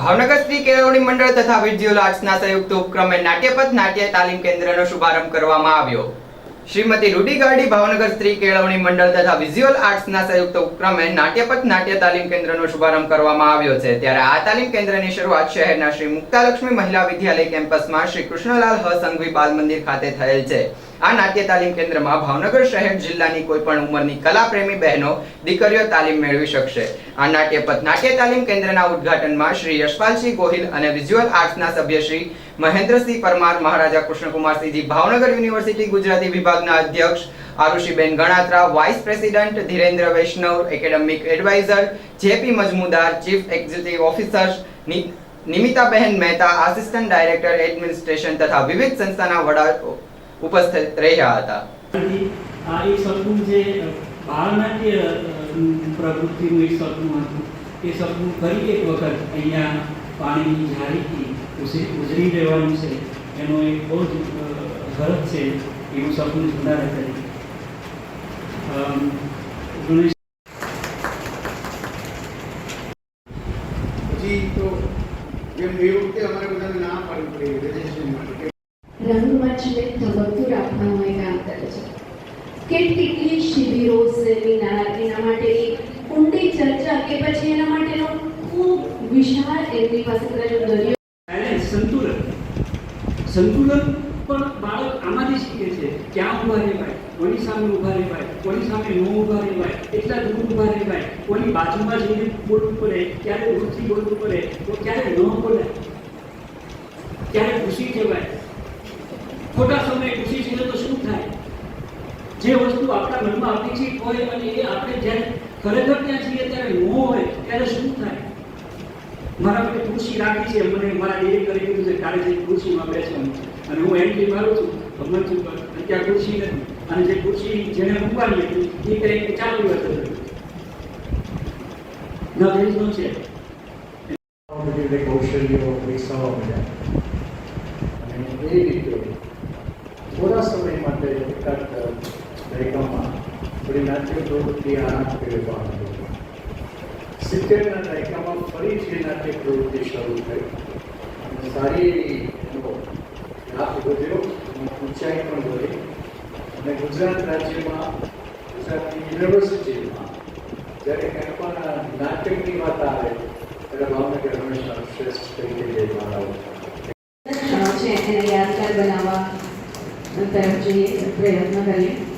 ભાવનગર શ્રી કેળવણી મંડળ તથા વિઝ્યુઅલ આર્ટ્સના સંયુક્ત ઉપક્રમે નાટ્યપથ નાટ્ય તાલીમ કેન્દ્રનો શુભારંભ કરવામાં આવ્યો. શ્રીમતી રૂડી ભાવનગર સ્ત્રી કેળવણી મંડળ તથા વિઝ્યુઅલ આર્ટ્સના સંયુક્ત ઉપક્રમે નાટ્યપથ નાટ્ય તાલીમ કેન્દ્રનો શુભારંભ કરવામાં આવ્યો છે. ત્યારે આ તાલીમ કેન્દ્રની શરૂઆત શહેરના શ્રી મુક્તાલક્ષ્મી મહિલા વિદ્યાલય કેમ્પસમાં શ્રી કૃષ્ણલાલ હ સંઘવી બાલ મંદિર ખાતે થયેલ છે. આ નાટ્ય તાલીમ કેન્દ્રમાં ભાવનગર શહેર જિલ્લાની કોઈ પણ ઉંમરની કલાપ્રેમી બહેનો, દીકરીઓ તાલીમ મેળવી શકશે. આ નાટ્યપથ નાટ્ય તાલીમ કેન્દ્રના ઉદ્ઘાટનમાં શ્રી યશપાલસિંહ ગોહિલ અને વિઝ્યુઅલ આર્ટ્સના સભ્ય શ્રી મહેન્દ્રસિંહ પરમાર, મહારાજા કૃષ્ણકુમારસિંહજી ભાવનગર યુનિવર્સિટી ગુજરાતી વિભાગના અધ્યક્ષ, આરુષિબેન Ganatra, vice president Dhirendra Vaishnav, academic adviser, JP Majmudar, chief executive officer નિમિતાબહેન Mehta, assistant director, administration તથા વિવિધ સંસ્થાના વડા ઉપસ્થિત રહ્યા હતા. આ એક સપનું જે બાળનાટ્ય પ્રવૃત્તિનું એક સપનું હતું. એ સપનું ફરી એક વખત અહીંયા પાણીની ઉસી રહેવાનું છે. એનો એક બહુ જ ગરજ છે એવું સપનું પછી તો જેમ એ વખતે અમારે બધાને ના પાડવું પડી રજિસ્ટ્રેશન માટે. કે રંગમંચને ધબકતું રાખવાનું એ કામ કરે છે. કેટલી શિબિરો, સેમિનાર, એના માટેની ઊંડી ચર્ચા કે પછી એના માટેનો ખૂબ વિશાળ એમની પાસે પેલો દરિયો સંતુલન. સંતુલન પણ બાળક આમાંથી શીખે છે. ક્યાં ઊભા રહેવાય? કોની સામે ઊભા રહેવાય? કોની સામે ન ઊભા રહેવાય? એટલા દૂર ઊભા રહેવાય? કોની બાજુમાં જઈને બોલવું પડે? ક્યારે દૂરથી બોલવું પડે? તો ક્યારે ન બોલે ક્યારે ખુશી કહેવાય? ખોટા સમયે ખુશી છે તો શું થાય? જે વસ્તુ આપણા મનમાં અપેક્ષિત હોય અને એ આપણે જ્યારે ખરેખર ત્યાં છીએ ત્યારે ન હોય, ત્યારે શું થાય? મારા માટે ખુરશી રાખી છે. મને મારા એ કરી દીધું છે. કાલે જે ખુરશીમાં બેસવાનું છે અને હું એન્ટ્રી મારું છું, ભગવાન છું ત્યાં ખુરશી નથી. અને જે ખુરશી જેને મૂકવાની હતી, એ કંઈક ચાલુ હતું. રીતે કૌશલ્યો વિકસાવવા મળ્યા અને એ રીતે થોડા સમય માટે એકાદ દાયકામાં થોડી નાટ્ય પ્રવૃત્તિ આનંદ કરવા સિત્તેરના દાયકામાં ફરીથી નાટ્ય પ્રવૃત્તિ શરૂ થઈ સારી એવી લાભ વધ્યો ઊંચાઈ પણ વધી, અને ગુજરાત રાજ્યમાં, ગુજરાતની યુનિવર્સિટીમાં, જ્યારે કંઈ પણ નાટકની વાત આવે, ત્યારે ભાવનગર હંમેશા શ્રેષ્ઠ તરીકે લેવામાં મારા છે? એને યાદગાર બનાવવા तयारचे प्रयत्न करेन.